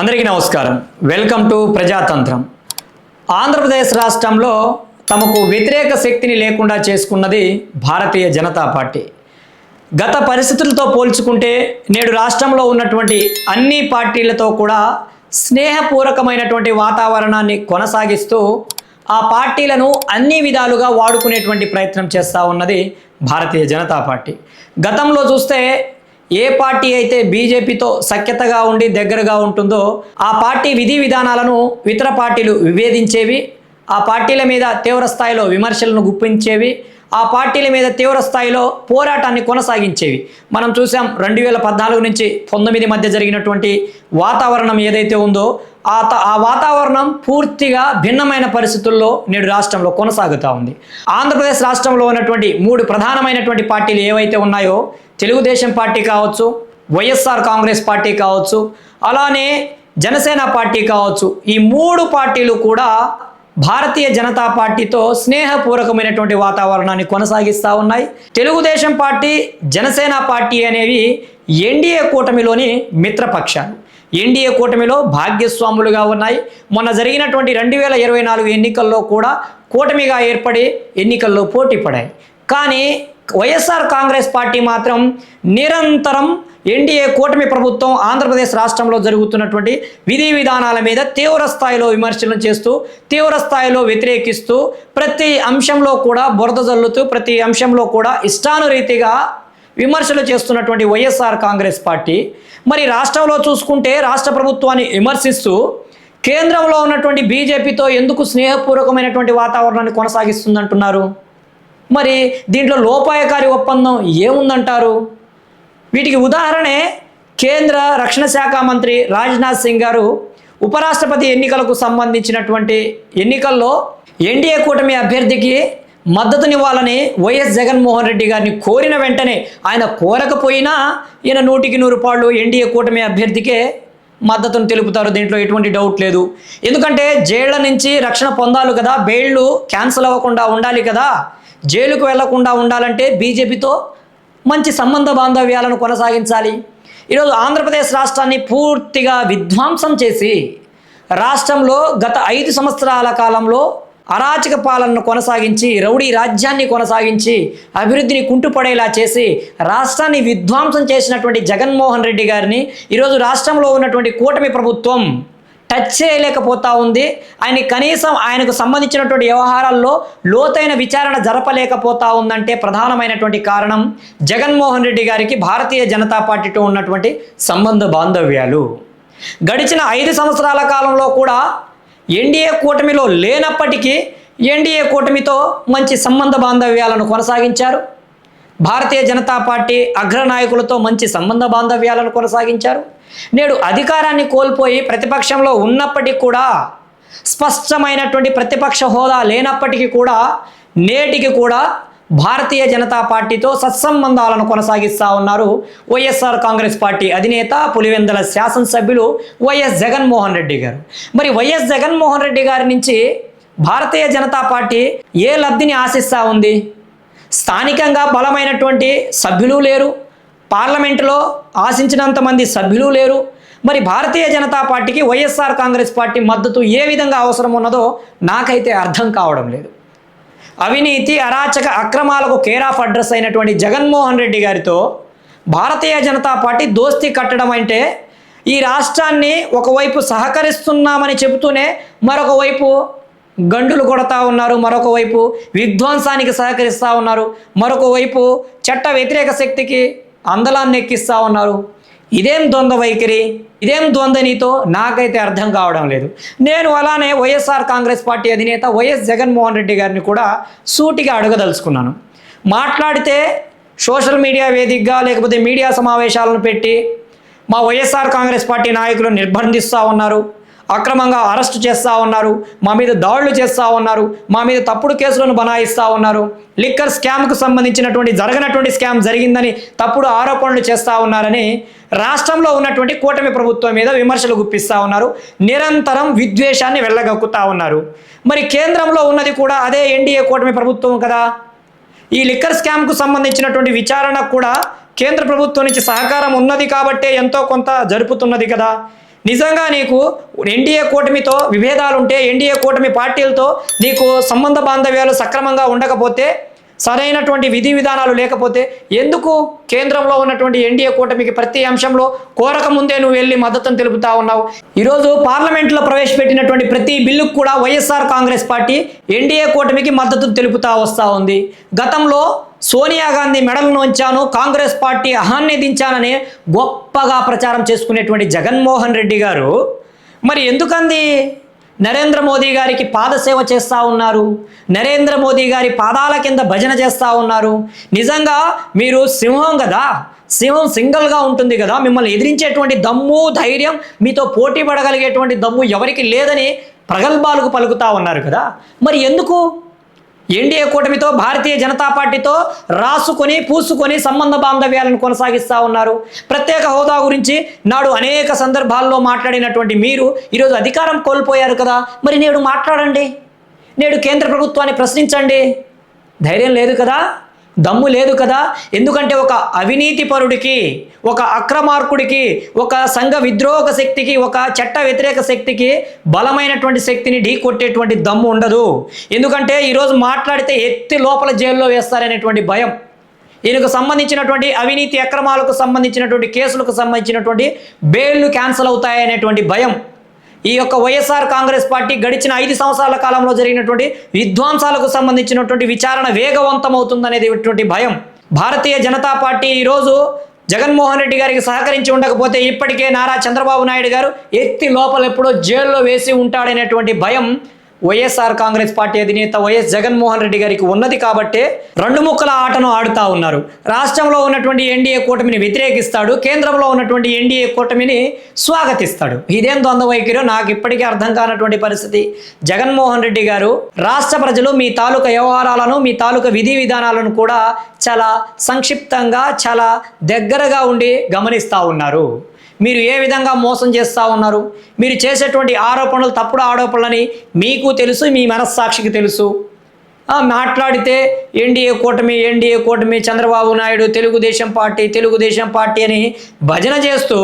అందరికీ నమస్కారం. Welcome to Prajatantram. Andhra Pradesh రాష్ట్రంలో తమకు వ్యతిరేక శక్తిని లేకుండా చేసుకున్నది భారతీయ జనతా పార్టీ. గత పరిస్థితులతో పోల్చుకుంటే నేడు రాష్ట్రంలో ఉన్నటువంటి అన్ని పార్టీలతో కూడా స్నేహపూర్వకమైనటువంటి వాతావరణాన్ని కొనసాగిస్తూ ఆ పార్టీలను అన్ని విధాలుగా వాడుకునేటువంటి ప్రయత్నం చేస్తూ ఉన్నది భారతీయ జనతా పార్టీ. గతంలో చూస్తే ఏ పార్టీ అయితే బీజేపీతో సఖ్యతగా ఉండి దగ్గరగా ఉంటుందో ఆ పార్టీ విధి విధానాలను ఇతర పార్టీలు విభేదించేవి ఆ పార్టీల మీద తీవ్ర స్థాయిలో విమర్శలను గుప్పించేవి ఆ పార్టీల మీద తీవ్ర స్థాయిలో పోరాటాన్ని కొనసాగించేవి. మనం చూసాం రెండు వేల పద్నాలుగు నుంచి పంతొమ్మిది మధ్య జరిగినటువంటి వాతావరణం ఏదైతే ఉందో ఆ త- ఆ వాతావరణం పూర్తిగా భిన్నమైన పరిస్థితుల్లో నేడు రాష్ట్రంలో కొనసాగుతూ ఉంది. ఆంధ్రప్రదేశ్ రాష్ట్రంలో ఉన్నటువంటి మూడు ప్రధానమైనటువంటి పార్టీలు ఏవైతే ఉన్నాయో తెలుగుదేశం పార్టీ కావచ్చు వైఎస్ఆర్ కాంగ్రెస్ పార్టీ కావచ్చు అలానే జనసేన పార్టీ కావచ్చు ఈ మూడు పార్టీలు కూడా భారతీయ జనతా పార్టీతో స్నేహపూర్వకమైనటువంటి వాతావరణాన్ని కొనసాగిస్తూ ఉన్నాయి. తెలుగుదేశం పార్టీ జనసేన పార్టీ అనేవి ఎన్డీఏ కూటమిలోని మిత్రపక్షాలు. ఎన్డీఏ కూటమిలో భాగ్యస్వాములుగా ఉన్నాయి. మొన్న జరిగినటువంటి రెండు వేల ఇరవై నాలుగు ఎన్నికల్లో కూడా కూటమిగా ఏర్పడి ఎన్నికల్లో పోటీ పడాయి. కానీ వైఎస్ఆర్ కాంగ్రెస్ పార్టీ మాత్రం నిరంతరం ఎన్డీఏ కూటమి ప్రభుత్వం ఆంధ్రప్రదేశ్ రాష్ట్రంలో జరుగుతున్నటువంటి విధి విధానాల మీద తీవ్ర స్థాయిలో విమర్శలు చేస్తూ తీవ్ర స్థాయిలో వ్యతిరేకిస్తూ ప్రతి అంశంలో కూడా బురద జల్లుతూ ప్రతి అంశంలో కూడా ఇష్టానురీతిగా విమర్శలు చేస్తున్నటువంటి వైఎస్ఆర్ కాంగ్రెస్ పార్టీ. మరి రాష్ట్రంలో చూసుకుంటే రాష్ట్ర ప్రభుత్వాన్ని విమర్శిస్తూ కేంద్రంలో ఉన్నటువంటి బీజేపీతో ఎందుకు స్నేహపూర్వకమైనటువంటి వాతావరణాన్ని కొనసాగిస్తుందంటున్నారు? మరి దీంట్లో లోపాయకారి ఒప్పందం ఏముందంటారు? వీటికి ఉదాహరణే కేంద్ర రక్షణ శాఖ మంత్రి రాజ్నాథ్ సింగ్ గారు ఉపరాష్ట్రపతి ఎన్నికలకు సంబంధించినటువంటి ఎన్నికల్లో ఎన్డీఏ కూటమి అభ్యర్థికి మద్దతునివ్వాలని వైఎస్ జగన్మోహన్ రెడ్డి గారిని కోరిన వెంటనే ఆయన కోరకపోయినా ఈయన నూటికి నూరు పాళ్ళు ఎన్డీఏ కూటమి అభ్యర్థికే మద్దతును తెలుపుతారు. దీంట్లో ఎటువంటి డౌట్ లేదు. ఎందుకంటే జైళ్ళ నుంచి రక్షణ పొందాలి కదా బెయిళ్ళు క్యాన్సిల్ అవ్వకుండా ఉండాలి కదా జైలుకు వెళ్ళకుండా ఉండాలంటే బీజేపీతో మంచి సంబంధ బాంధవ్యాలను కొనసాగించాలి. ఈరోజు ఆంధ్రప్రదేశ్ రాష్ట్రాన్ని పూర్తిగా విధ్వంసం చేసి రాష్ట్రంలో గత ఐదు సంవత్సరాల కాలంలో అరాచక పాలనను కొనసాగించి రౌడీ రాజ్యాన్ని కొనసాగించి అభివృద్ధిని కుంటుపడేలా చేసి రాష్ట్రాన్ని విధ్వంసం చేసినటువంటి జగన్మోహన్ రెడ్డి గారిని ఈరోజు రాష్ట్రంలో ఉన్నటువంటి కూటమి ప్రభుత్వం టచ్ చేయలేకపోతా ఉంది. ఆయన కనీసం ఆయనకు సంబంధించినటువంటి వ్యవహారాల్లో లోతైన విచారణ జరపలేకపోతా ఉందంటే ప్రధానమైనటువంటి కారణం జగన్మోహన్ రెడ్డి గారికి భారతీయ జనతా పార్టీతో ఉన్నటువంటి సంబంధ బాంధవ్యాలు. గడిచిన ఐదు సంవత్సరాల కాలంలో కూడా ఎన్డీఏ కూటమిలో లేనప్పటికీ ఎన్డీఏ కూటమితో మంచి సంబంధ బాంధవ్యాలను కొనసాగించారు. భారతీయ జనతా పార్టీ అగ్రనాయకులతో మంచి సంబంధ బాంధవ్యాలను కొనసాగించారు. నేడు అధికారాన్ని కోల్పోయి ప్రతిపక్షంలో ఉన్నప్పటికీ కూడా స్పష్టమైనటువంటి ప్రతిపక్ష హోదా లేనప్పటికీ కూడా నేటికి కూడా భారతీయ జనతా పార్టీతో సత్సంబంధాలను కొనసాగిస్తూ ఉన్నారు వైఎస్ఆర్ కాంగ్రెస్ పార్టీ అధినేత పులివెందల శాసనసభ్యులు వైఎస్ జగన్మోహన్ రెడ్డి గారు. మరి వైఎస్ జగన్మోహన్ రెడ్డి గారి నుంచి భారతీయ జనతా పార్టీ ఏ లబ్ధిని ఆశిస్తూ ఉంది? స్థానికంగా బలమైనటువంటి సభ్యులు లేరు. పార్లమెంటులో ఆశించినంతమంది సభ్యులు లేరు. మరి భారతీయ జనతా పార్టీకి వైఎస్ఆర్ కాంగ్రెస్ పార్టీ మద్దతు ఏ విధంగా అవసరం ఉన్నదో నాకైతే అర్థం కావడం లేదు. అవినీతి అరాచక అక్రమాలకు కేర్ ఆఫ్ అడ్రస్ అయినటువంటి జగన్మోహన్ రెడ్డి గారితో భారతీయ జనతా పార్టీ దోస్తీ కట్టడం అంటే ఈ రాష్ట్రాన్ని ఒకవైపు సహకరిస్తున్నామని చెబుతూనే మరొక వైపు గండులు కొడతా ఉన్నారు. మరొక వైపు విధ్వంసానికి సహకరిస్తూ ఉన్నారు. మరొక వైపు చట్ట వ్యతిరేక శక్తికి అందలాన్ని ఎక్కిస్తూ ఉన్నారు. ఇదేం ద్వంద్వ వైఖరి? ఇదేం ద్వంద్వ నీతో? నాకైతే అర్థం కావడం లేదు. నేను అలానే వైఎస్ఆర్ కాంగ్రెస్ పార్టీ అధినేత వైఎస్ జగన్మోహన్ రెడ్డి గారిని కూడా సూటిగా అడగదలుచుకున్నాను. మాట్లాడితే సోషల్ మీడియా వేదికగా లేకపోతే మీడియా సమావేశాలను పెట్టి మా వైఎస్ఆర్ కాంగ్రెస్ పార్టీ నాయకులు నిర్బంధిస్తూ ఉన్నారు. అక్రమంగా అరెస్ట్ చేస్తూ ఉన్నారు మా మీద దాడులు చేస్తూ ఉన్నారు మా మీద తప్పుడు కేసులను బనాయిస్తూ ఉన్నారు. లిక్కర్ స్కామ్కు సంబంధించినటువంటి జరగనటువంటి స్కామ్ జరిగిందని తప్పుడు ఆరోపణలు చేస్తూ ఉన్నారని రాష్ట్రంలో ఉన్నటువంటి కూటమి ప్రభుత్వం మీద విమర్శలు గుప్పిస్తూ ఉన్నారు. నిరంతరం విద్వేషాన్ని వెళ్ళగక్కుతా ఉన్నారు. మరి కేంద్రంలో ఉన్నది కూడా అదే ఎన్డీఏ కూటమి ప్రభుత్వం కదా. ఈ లిక్కర్ స్కామ్కు సంబంధించినటువంటి విచారణ కూడా కేంద్ర ప్రభుత్వం నుంచి సహకారం ఉన్నది కాబట్టే ఎంతో కొంత జరుపుతున్నది కదా. నిజంగా నీకు ఎన్డీఏ కూటమితో విభేదాలుంటే ఎన్డీఏ కూటమి పార్టీలతో నీకు సంబంధ బాంధవ్యాలు సక్రమంగా ఉండకపోతే సరైనటువంటి విధి విధానాలు లేకపోతే ఎందుకు కేంద్రంలో ఉన్నటువంటి ఎన్డీఏ కూటమికి ప్రతి అంశంలో కోరక ముందే నువ్వు వెళ్ళి మద్దతును తెలుపుతా ఉన్నావు? ఈరోజు పార్లమెంట్లో ప్రవేశపెట్టినటువంటి ప్రతి బిల్లుకు కూడా వైఎస్ఆర్ కాంగ్రెస్ పార్టీ ఎన్డీఏ కూటమికి మద్దతు తెలుపుతా వస్తూ ఉంది. గతంలో సోనియా గాంధీ మెడల్ను ఉంచాను కాంగ్రెస్ పార్టీ అహాన్ని దించానని గొప్పగా ప్రచారం చేసుకునేటువంటి జగన్మోహన్ రెడ్డి గారు. మరి ఎందుకంది నరేంద్ర మోదీ గారికి పాదసేవ చేస్తూ ఉన్నారు? నరేంద్ర మోదీ గారి పాదాల కింద భజన చేస్తూ ఉన్నారు. నిజంగా మీరు సింహం కదా? సింహం సింగిల్గా ఉంటుంది కదా? మిమ్మల్ని ఎదిరించేటువంటి దమ్ము ధైర్యం మీతో పోటీ పడగలిగేటువంటి దమ్ము ఎవరికి లేదని ప్రగల్భాలకు పలుకుతా ఉన్నారు కదా? మరి ఎందుకు? ఎన్డీఏ కూటమితో భారతీయ జనతా పార్టీతో రాసుకొని పూసుకొని సంబంధ బాంధవ్యాలను కొనసాగిస్తూ ఉన్నారు. ప్రత్యేక హోదా గురించి నాడు అనేక సందర్భాల్లో మాట్లాడినటువంటి మీరు ఈరోజు అధికారం కోల్పోయారు కదా. మరి నేడు మాట్లాడండి. నేడు కేంద్ర ప్రభుత్వాన్ని ప్రశ్నించండి. ధైర్యం లేదు కదా? దమ్ము లేదు కదా? ఎందుకంటే ఒక అవినీతి పరుడికి ఒక అక్రమార్కుడికి ఒక సంఘ విద్రోహక శక్తికి ఒక చట్ట వ్యతిరేక శక్తికి బలమైనటువంటి శక్తిని ఢీ కొట్టేటువంటి దమ్ము ఉండదు. ఎందుకంటే ఈరోజు మాట్లాడితే ఎత్తి లోపల జైల్లో వేస్తారనేటువంటి భయం. ఈయనకు సంబంధించినటువంటి అవినీతి అక్రమాలకు సంబంధించినటువంటి కేసులకు సంబంధించినటువంటి బెయిల్లు క్యాన్సిల్ అవుతాయనేటువంటి భయం. ఈ యొక్క వైఎస్ఆర్ కాంగ్రెస్ పార్టీ గడిచిన ఐదు సంవత్సరాల కాలంలో జరిగినటువంటి విధ్వంసాలకు సంబంధించినటువంటి విచారణ వేగవంతం అవుతుందనేటువంటి భయం. భారతీయ జనతా పార్టీ ఈరోజు జగన్మోహన్ రెడ్డి గారికి సహకరించి ఉండకపోతే ఇప్పటికే నారా చంద్రబాబు నాయుడు గారు ఎత్తి లోపల ఎప్పుడో జైల్లో వేసి ఉంటాడనేటువంటి భయం వైఎస్ఆర్ కాంగ్రెస్ పార్టీ అధినేత వైఎస్ జగన్మోహన్ రెడ్డి గారికి ఉన్నది కాబట్టే రెండు ముక్కల ఆటను ఆడుతా ఉన్నారు. రాష్ట్రంలో ఉన్నటువంటి ఎన్డీఏ కూటమిని వ్యతిరేకిస్తాడు కేంద్రంలో ఉన్నటువంటి ఎన్డీఏ కూటమిని స్వాగతిస్తాడు. ఇదేం ద్వంద్వ వైఖరి నాకు ఇప్పటికీ అర్థం కానటువంటి పరిస్థితి. జగన్మోహన్ రెడ్డి గారు రాష్ట్ర ప్రజలు మీ తాలూకా వ్యవహారాలను మీ తాలూకా విధి విధానాలను కూడా చాలా సంక్షిప్తంగా చాలా దగ్గరగా ఉండి గమనిస్తూ ఉన్నారు. మీరు ఏ విధంగా మోసం చేస్తూ ఉన్నారు? మీరు చేసేటువంటి ఆరోపణలు తప్పుడు ఆరోపణలని మీకు తెలుసు మీ మనస్సాక్షికి తెలుసు. మాట్లాడితే ఎన్డీఏ కూటమి ఎన్డీఏ కూటమి చంద్రబాబు నాయుడు తెలుగుదేశం పార్టీ తెలుగుదేశం పార్టీ అని భజన చేస్తూ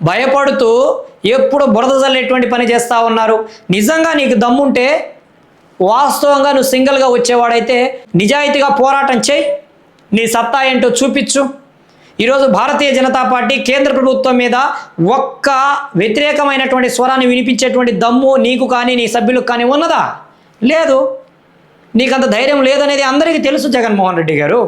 భయపడుతూ ఎప్పుడు బురద జల్లేటువంటి పని చేస్తూ ఉన్నారు. నిజంగా నీకు దమ్ముంటే వాస్తవంగా నువ్వు సింగిల్గా వచ్చేవాడైతే నిజాయితీగా పోరాటం చేయి. నీ సత్తా ఏంటో చూపించు. ఈరోజు భారతీయ జనతా పార్టీ కేంద్ర ప్రభుత్వం మీద ఒక్క వ్యతిరేకమైనటువంటి స్వరాన్ని వినిపించేటువంటి దమ్ము నీకు కానీ నీ సభ్యులకు కానీ ఉన్నదా? లేదు. నీకంత ధైర్యం లేదనేది అందరికీ తెలుసు జగన్మోహన్ రెడ్డి గారు.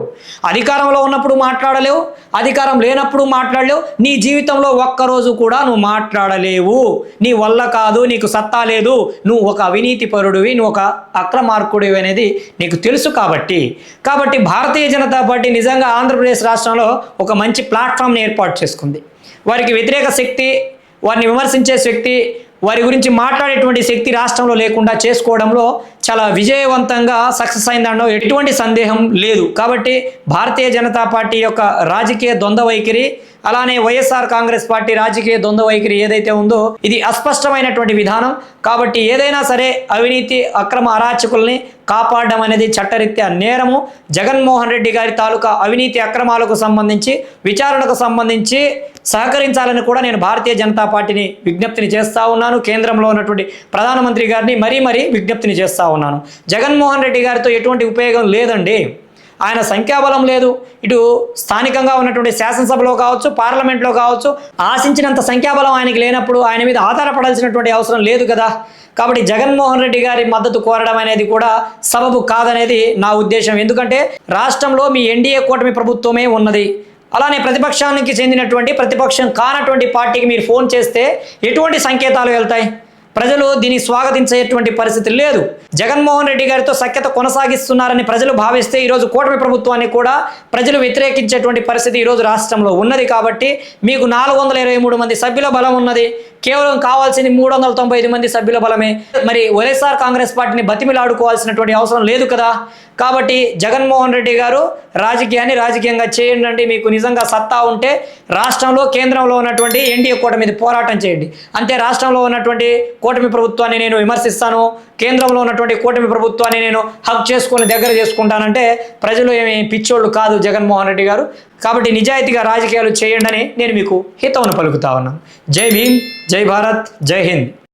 అధికారంలో ఉన్నప్పుడు మాట్లాడలేవు అధికారం లేనప్పుడు మాట్లాడలేవు నీ జీవితంలో ఒక్కరోజు కూడా నువ్వు మాట్లాడలేవు. నీ వల్ల కాదు నీకు సత్తా లేదు నువ్వు ఒక అవినీతి పరుడివి నువ్వు ఒక అక్రమార్కుడివి అనేది నీకు తెలుసు కాబట్టి. కాబట్టి భారతీయ జనతా పార్టీ నిజంగా ఆంధ్రప్రదేశ్ రాష్ట్రంలో ఒక మంచి ప్లాట్ఫామ్ని ఏర్పాటు చేసుకుంది. వారికి వ్యతిరేక శక్తి వారిని విమర్శించే శక్తి వారి గురించి మాట్లాడేటువంటి శక్తి రాష్ట్రంలో లేకుండా చేసుకోవడంలో చాలా విజయవంతంగా సక్సెస్ అయిందనో ఎటువంటి సందేహం లేదు. కాబట్టి భారతీయ జనతా పార్టీ యొక్క రాజకీయ ద్వంద్వ వైఖరి అలానే వైఎస్ఆర్ కాంగ్రెస్ పార్టీ రాజకీయ ద్వంద్వ వైఖరి ఏదైతే ఉందో ఇది అస్పష్టమైనటువంటి విధానం. కాబట్టి ఏదైనా సరే అవినీతి అక్రమ అరాచకుల్ని కాపాడడం అనేది చట్టరీత్యా నేరము. జగన్మోహన్ రెడ్డి గారి తాలూకా అవినీతి అక్రమాలకు సంబంధించి విచారణకు సంబంధించి సహకరించాలని కూడా నేను భారతీయ జనతా పార్టీని విజ్ఞప్తిని చేస్తూ ఉన్నాను కేంద్రంలో ఉన్నటువంటి ప్రధానమంత్రి గారిని మరీ మరీ విజ్ఞప్తిని చేస్తూ ఉన్నాను. జగన్మోహన్ రెడ్డి గారితో ఎటువంటి ఉపయోగం లేదండి. ఆయన సంఖ్యాబలం లేదు. ఇటు స్థానికంగా ఉన్నటువంటి శాసనసభలో కావచ్చు పార్లమెంట్లో కావచ్చు ఆశించినంత సంఖ్యాబలం ఆయనకి లేనప్పుడు ఆయన మీద ఆధారపడాల్సినటువంటి అవసరం లేదు కదా. కాబట్టి జగన్మోహన్ రెడ్డి గారి మద్దతు కోరడం అనేది కూడా సబబు కాదనేది నా ఉద్దేశం. ఎందుకంటే రాష్ట్రంలో మీ ఎన్డీఏ కూటమి ప్రభుత్వమే ఉన్నది. అలానే ప్రతిపక్షానికి చెందినటువంటి ప్రతిపక్షం కానటువంటి పార్టీకి మీరు ఫోన్ చేస్తే ఎటువంటి సంకేతాలు వెళ్తాయి? ప్రజలు దీన్ని స్వాగతించేటువంటి పరిస్థితి లేదు. జగన్మోహన్ రెడ్డి గారితో సఖ్యత కొనసాగిస్తున్నారని ప్రజలు భావిస్తే ఈరోజు కూటమి ప్రభుత్వాన్ని కూడా ప్రజలు వ్యతిరేకించేటువంటి పరిస్థితి ఈరోజు రాష్ట్రంలో ఉన్నది కాబట్టి మీకు నాలుగు వందల ఇరవై మూడు మంది సభ్యుల బలం ఉన్నది. కేవలం కావాల్సింది మూడు వందల తొంభై ఐదు మంది సభ్యుల బలమే. మరి వైఎస్ఆర్ కాంగ్రెస్ పార్టీని బతిమిలాడుకోవాల్సినటువంటి అవసరం లేదు కదా. కాబట్టి జగన్మోహన్ రెడ్డి గారు రాజకీయాన్ని రాజకీయంగా చేయండి మీకు నిజంగా సత్తా ఉంటే రాష్ట్రంలో కేంద్రంలో ఉన్నటువంటి ఎన్డీఏ కూటమి మీద పోరాటం చేయండి. అంతే రాష్ట్రంలో ఉన్నటువంటి కూటమి ప్రభుత్వాన్ని నేను విమర్శిస్తాను కేంద్రంలో ఉన్నటువంటి కూటమి ప్రభుత్వాన్ని నేను హక్ చేసుకొని దగ్గర చేసుకుంటానంటే ప్రజలు ఏమి పిచ్చోళ్ళు కాదు జగన్మోహన్ రెడ్డి గారు. కాబట్టి నిజాయితీగా రాజకీయాలు చేయండి అని నేను మీకు హితవును పలుకుతా ఉన్నాను. జై భీమ్ జై భారత్ జై హింద్.